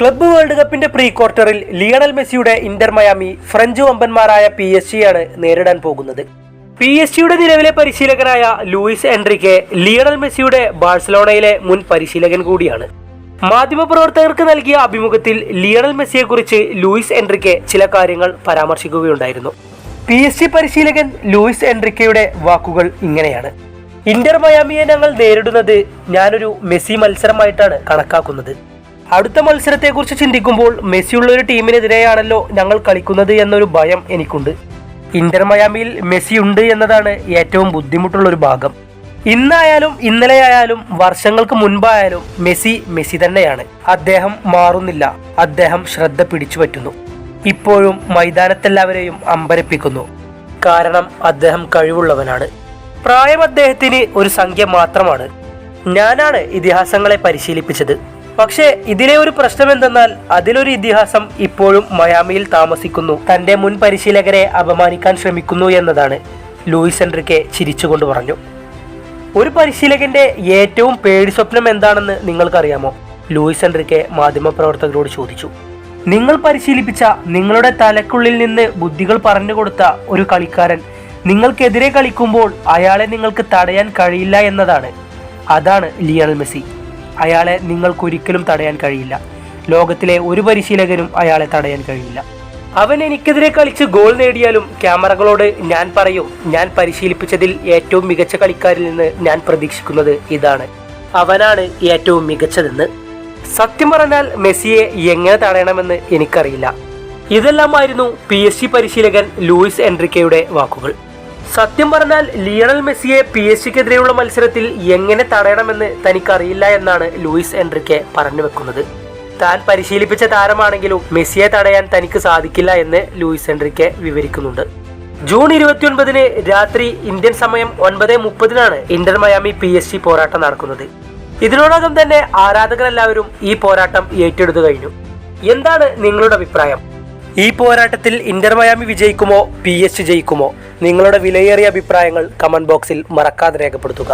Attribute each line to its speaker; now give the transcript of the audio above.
Speaker 1: Club world കപ്പിന്റെ pre ക്വാർട്ടറിൽ Lionel മെസ്സിയുടെ ഇന്റർ മയാമി ഫ്രഞ്ച് വമ്പന്മാരായ പി എസ് ജിയാണ് നേരിടാൻ പോകുന്നത്. പി എസ് ജിയുടെ നിലവിലെ പരിശീലകനായ ലൂയിസ് എൻട്രിക്കെ ലിയണൽ മെസ്സിയുടെ ബാഴ്സലോണയിലെ മുൻ പരിശീലകൻ കൂടിയാണ്. മാധ്യമപ്രവർത്തകർക്ക് നൽകിയ അഭിമുഖത്തിൽ ലിയണൽ മെസ്സിയെക്കുറിച്ച് ലൂയിസ് എൻട്രിക്കെ ചില കാര്യങ്ങൾ പരാമർശിക്കുകയുണ്ടായിരുന്നു. പി എസ് ജി പരിശീലകൻ ലൂയിസ് എൻട്രിക്കയുടെ വാക്കുകൾ ഇങ്ങനെയാണ്. ഇന്റർ മയാമിയെ ഞങ്ങൾ നേരിടുന്നത് ഞാനൊരു മെസ്സി മത്സരമായിട്ടാണ് കണക്കാക്കുന്നത്. അടുത്ത മത്സരത്തെക്കുറിച്ച് ചിന്തിക്കുമ്പോൾ മെസ്സിയുള്ള ഒരു ടീമിനെതിരെയാണല്ലോ ഞങ്ങൾ കളിക്കുന്നത് എന്നൊരു ഭയം എനിക്കുണ്ട്. ഇന്റർ മയാമിയിൽ മെസ്സി ഉണ്ട് എന്നതാണ് ഏറ്റവും ബുദ്ധിമുട്ടുള്ള ഒരു ഭാഗം. ഇന്നായാലും ഇന്നലെയായാലും വർഷങ്ങൾക്ക് മുൻപായാലും മെസ്സി മെസ്സി തന്നെയാണ്. അദ്ദേഹം മാറുന്നില്ല. അദ്ദേഹം ശ്രദ്ധ പിടിച്ചു പറ്റുന്നു. ഇപ്പോഴും മൈതാനത്തെല്ലാവരെയും അമ്പരപ്പിക്കുന്നു. കാരണം അദ്ദേഹം കഴിവുള്ളവനാണ്. പ്രായം അദ്ദേഹത്തിന് ഒരു സംഖ്യ മാത്രമാണ്. ഞാനാണ് ഇതിഹാസങ്ങളെ പരിശീലിപ്പിച്ചത്. പക്ഷേ ഇതിലെ ഒരു പ്രശ്നം എന്തെന്നാൽ അതിലൊരു ഇതിഹാസം ഇപ്പോഴും മയാമിയിൽ താമസിക്കുന്നു. തന്റെ മുൻ പരിശീലകരെ അപമാനിക്കാൻ ശ്രമിക്കുന്നു എന്നതാണ്. ലൂയിസ് എൻട്രിക്കെ ചിരിച്ചുകൊണ്ട് പറഞ്ഞു. ഒരു പരിശീലകന്റെ ഏറ്റവും പേടി സ്വപ്നം എന്താണെന്ന് നിങ്ങൾക്കറിയാമോ? ലൂയിസ് എൻട്രിക്കെ മാധ്യമപ്രവർത്തകരോട് ചോദിച്ചു. നിങ്ങൾ പരിശീലിപ്പിച്ച നിങ്ങളുടെ തലക്കുള്ളിൽ നിന്ന് ബുദ്ധികൾ പറഞ്ഞു കൊടുത്ത ഒരു കളിക്കാരൻ നിങ്ങൾക്കെതിരെ കളിക്കുമ്പോൾ അയാളെ നിങ്ങൾക്ക് തടയാൻ കഴിയില്ല എന്നതാണ്. അതാണ് ലിയണൽ മെസ്സി. അയാളെ നിങ്ങൾക്കൊരിക്കലും തടയാൻ കഴിയില്ല. ലോകത്തിലെ ഒരു പരിശീലകനും അയാളെ തടയാൻ കഴിയില്ല. അവൻ എനിക്കെതിരെ കളിച്ച് ഗോൾ നേടിയാലും ക്യാമറകളോട് ഞാൻ പറയും ഞാൻ പരിശീലിപ്പിച്ചതിൽ ഏറ്റവും മികച്ച കളിക്കാരിൽ നിന്ന് ഞാൻ പ്രതീക്ഷിക്കുന്നത് ഇതാണ്. അവനാണ് ഏറ്റവും മികച്ചതെന്ന്. സത്യം പറഞ്ഞാൽ മെസ്സിയെ എങ്ങനെ തടയണമെന്ന് എനിക്കറിയില്ല. ഇതെല്ലാമായിരുന്നു പി എസ് പരിശീലകൻ ലൂയിസ് എൻട്രിക്കയുടെ വാക്കുകൾ. സത്യം പറഞ്ഞാൽ ലിയണൽ മെസ്സിയെ പി എസ് സിക്കെതിരെയുള്ള മത്സരത്തിൽ എങ്ങനെ തടയണമെന്ന് തനിക്കറിയില്ല എന്നാണ് ലൂയിസ് എൻട്രിക്കെ പറഞ്ഞു വെക്കുന്നത്. താൻ പരിശീലിപ്പിച്ച താരമാണെങ്കിലും മെസ്സിയെ തടയാൻ തനിക്ക് സാധിക്കില്ല എന്ന് ലൂയിസ് എൻട്രിക്കെ വിവരിക്കുന്നുണ്ട്. ജൂൺ ഇരുപത്തിയൊൻപതിന് രാത്രി ഇന്ത്യൻ സമയം ഒൻപത് മുപ്പതിനാണ് Inter Miami P S C പോരാട്ടം നടക്കുന്നത്. ഇതിനോടകം തന്നെ ആരാധകരെല്ലാവരും ഈ പോരാട്ടം ഏറ്റെടുത്തു കഴിഞ്ഞു. എന്താണ് നിങ്ങളുടെ അഭിപ്രായം? ഈ പോരാട്ടത്തിൽ ഇന്റർ മയാമി വിജയിക്കുമോ? പി എസ് ജയിക്കുമോ? നിങ്ങളുടെ വിലയേറിയ അഭിപ്രായങ്ങൾ കമന്റ് ബോക്സിൽ മറക്കാതെ രേഖപ്പെടുത്തുക